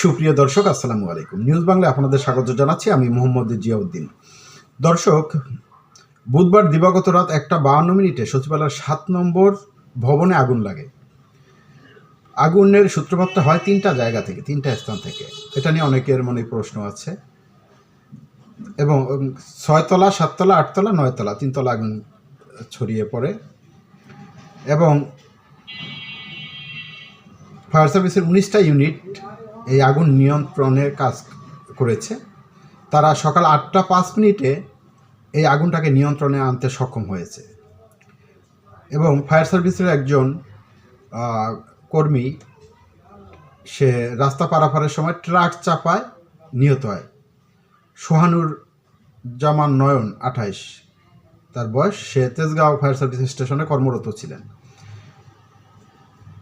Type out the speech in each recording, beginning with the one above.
সুপ্রিয় দর্শক, আসসালামু আলাইকুম। নিউজ বাংলায় আপনাদের স্বাগত জানাচ্ছি। আমি মোহাম্মদ জিয়াউদ্দিন। দর্শক, বুধবার দিবাগত রাত একটা বাহান্ন মিনিটে সচিবালয়ের সাত নম্বর ভবনে আগুন লাগে। আগুনের সূত্রপাতটা হয় তিনটা জায়গা থেকে, তিনটা স্থান থেকে। এটা নিয়ে অনেকের মনে প্রশ্ন আছে। এবং ছয়তলা, সাততলা, আটতলা, নয়তলা, তিনতলা আগুন ছড়িয়ে পড়ে। এবং ফায়ার সার্ভিসের উনিশটা ইউনিট এই আগুন নিয়ন্ত্রণের কাজ করেছে। তারা সকাল আটটা পাঁচ মিনিটে এই আগুনটাকে নিয়ন্ত্রণে আনতে সক্ষম হয়েছে। এবং ফায়ার সার্ভিসের একজন কর্মী, সে রাস্তা পারাপারের সময় ট্রাক চাপায়, নিহত হয়। সোহানুর জামান নয়ন, আঠাইশ, তার বয়স। সে তেজগাঁও ফায়ার সার্ভিস স্টেশনে কর্মরত ছিলেন।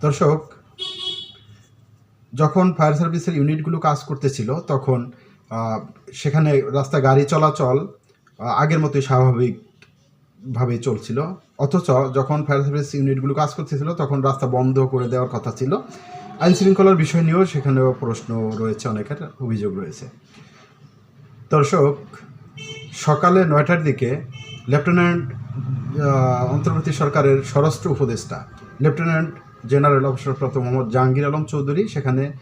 দর্শক যখন ফায়ার সার্ভিসের ইউনিটগুলো কাজ করতেছিল, তখন সেখানে রাস্তা গাড়ি চলাচল আগের মতোই স্বাভাবিকভাবে চলছিল। অথচ যখন ফায়ার সার্ভিস ইউনিটগুলো কাজ করতেছিল, তখন রাস্তা বন্ধ করে দেওয়ার কথা ছিল। আইন শৃঙ্খলার বিষয় নিয়েও সেখানেও প্রশ্ন রয়েছে, অনেকের অভিযোগ রয়েছে। দর্শক, সকালে নয়টার দিকে লেফটেন্যান্ট অন্তর্বর্তী সরকারের স্বরাষ্ট্র উপদেষ্টা, লেফটেন্যান্ট জেনারেল অবসরপ্রাপ্ত মোহাম্মদ জাহাঙ্গীর আলম চৌধুরী সেখানে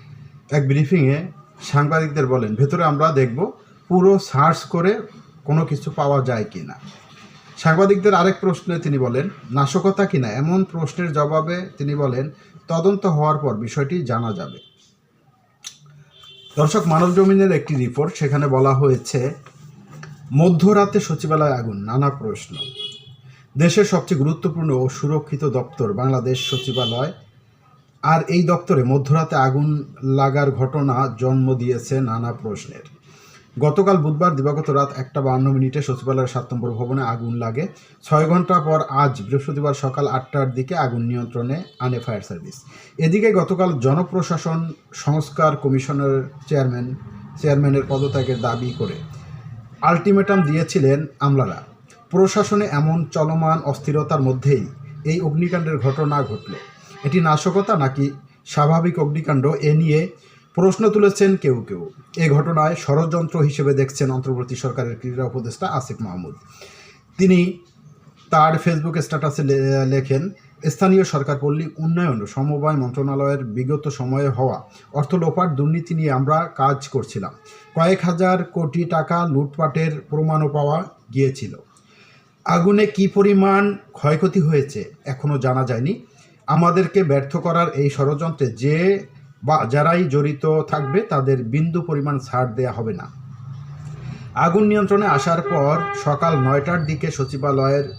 এক ব্রিফিংয়ে সাংবাদিকদের বলেন, ভেতরে আমরা দেখব পুরো সার্চ করে কোনো কিছু পাওয়া যায় কি না। সাংবাদিকদের আরেক প্রশ্নে তিনি বলেন, নাশকতা কিনা এমন প্রশ্নের জবাবে তিনি বলেন, তদন্ত হওয়ার পর বিষয়টি জানা যাবে। দর্শক, মানব জমিনের একটি রিপোর্ট, সেখানে বলা হয়েছে, মধ্যরাতে সচিবালয় আগুন। নানা প্রশ্ন। দেশের সবচেয়ে গুরুত্বপূর্ণ ও সুরক্ষিত দপ্তর বাংলাদেশ সচিবালয়। আর এই দপ্তরে মধ্যরাতে আগুন লাগার ঘটনা জন্ম দিয়েছে নানা প্রশ্নের। গতকাল বুধবার দিবাগত রাত একটা বান্ন মিনিটে সচিবালয়ের সাত নম্বর ভবনে আগুন লাগে। ছয় ঘণ্টা পর আজ বৃহস্পতিবার সকাল আটটার দিকে আগুন নিয়ন্ত্রণে আনে ফায়ার সার্ভিস। এদিকে গতকাল জনপ্রশাসন সংস্কার কমিশনের চেয়ারম্যান, চেয়ারম্যানের পদত্যাগের দাবি করে আলটিমেটাম দিয়েছিলেন আমলারা। প্রশাসনে এমন চলমান অস্থিরতার মধ্যেই এই অগ্নিকাণ্ডের ঘটনা ঘটল। এটি নাশকতা নাকি স্বাভাবিক অগ্নিকাণ্ড এ নিয়ে প্রশ্ন তুলেছেন কেউ কেউ। এ ঘটনায় ষড়যন্ত্র হিসেবে দেখছেন অন্তর্বর্তী সরকারের ক্রীড়া উপদেষ্টা আসিফ মাহমুদ। তিনি তার ফেসবুক স্ট্যাটাসে লেখেন, স্থানীয় সরকার পল্লী উন্নয়ন, সমবায় মন্ত্রণালয়ের বিগত সময়ে হওয়া অর্থ লোপাট দুর্নীতি নিয়ে আমরা কাজ করছিলাম। কয়েক হাজার কোটি টাকা লুটপাটের প্রমাণও পাওয়া গিয়েছিল। আগুনে কি পরিমাণ ক্ষয়ক্ষতি হয়েছে এখনও জানা যায়নি। আমাদেরকে ব্যর্থ করার এই ষড়যন্ত্রে যে বা যারাই জড়িত থাকবে, তাদের বিন্দু পরিমাণ ছাড় দেয়া হবে না। আগুন নিয়ন্ত্রণে আসার পর সকাল নয়টার দিকে সচিবালয়ের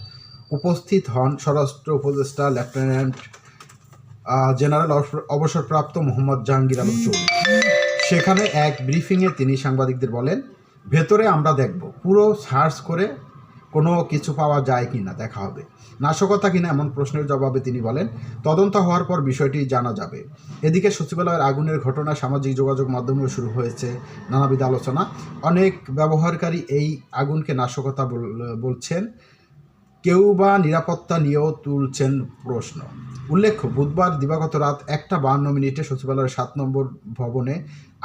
উপস্থিত হন স্বরাষ্ট্র উপদেষ্টা লেফটেন্যান্ট জেনারেল অবসর- অবসরপ্রাপ্ত মোহাম্মদ জাহাঙ্গীর আলম চৌধুরী। সেখানে এক ব্রিফিংয়ে তিনি সাংবাদিকদের বলেন, ভেতরে আমরা দেখব। পুরো সার্চ করে কোনো কিছু পাওয়া যায় কি না, দেখা হবে। নাশকতা কিনা এমন প্রশ্নের জবাবে তিনি বলেন, তদন্ত হওয়ার পর বিষয়টি জানা যাবে। এদিকে সচিবালয়ের আগুনের ঘটনা, সামাজিক যোগাযোগ মাধ্যমেও শুরু হয়েছে, নানাবিধ আলোচনা। অনেক ব্যবহারকারী এই আগুনকে নাশকতা বল- বলছেন। কেউ বা নিরাপত্তা নিয়েও তুলছেন প্রশ্ন। উল্লেখ্য, বুধবার দিবাগত রাত একটা বাহান্ন মিনিটে সচিবালয়ের সাত নম্বর ভবনে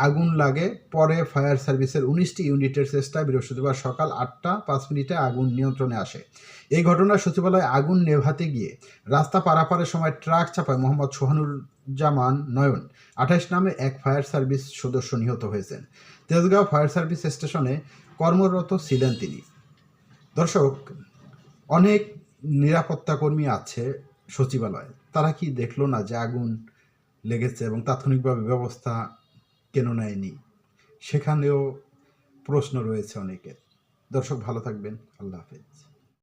আগুন লাগে, পরে ফায়ার সার্ভিসের উনিশটি ইউনিটের চেষ্টায় বৃহস্পতিবার সকাল আটটা পাঁচ মিনিটে আগুন নিয়ন্ত্রণে আসে। এই ঘটনায় সচিবালয়ে আগুন নেভাতে গিয়ে রাস্তা পারাপারের সময় ট্রাক চাপায় মোহাম্মদ সোহানুর জামান নয়ন আঠাইশ নামে এক ফায়ার সার্ভিস সদস্য নিহত হয়েছেন। তেজগাঁও ফায়ার সার্ভিস স্টেশনে কর্মরত ছিলেন তিনি। দর্শক অনেক নিরাপত্তা কর্মী আছে সচিবালয়ে। তারা কি দেখল না যে আগুন লেগেছে এবং তাৎক্ষণিকভাবে ব্যবস্থা কেন নেয়নি? সেখানেও প্রশ্ন রয়েছে অনেকের। দর্শক, ভালো থাকবেন। আল্লাহ হাফেজ।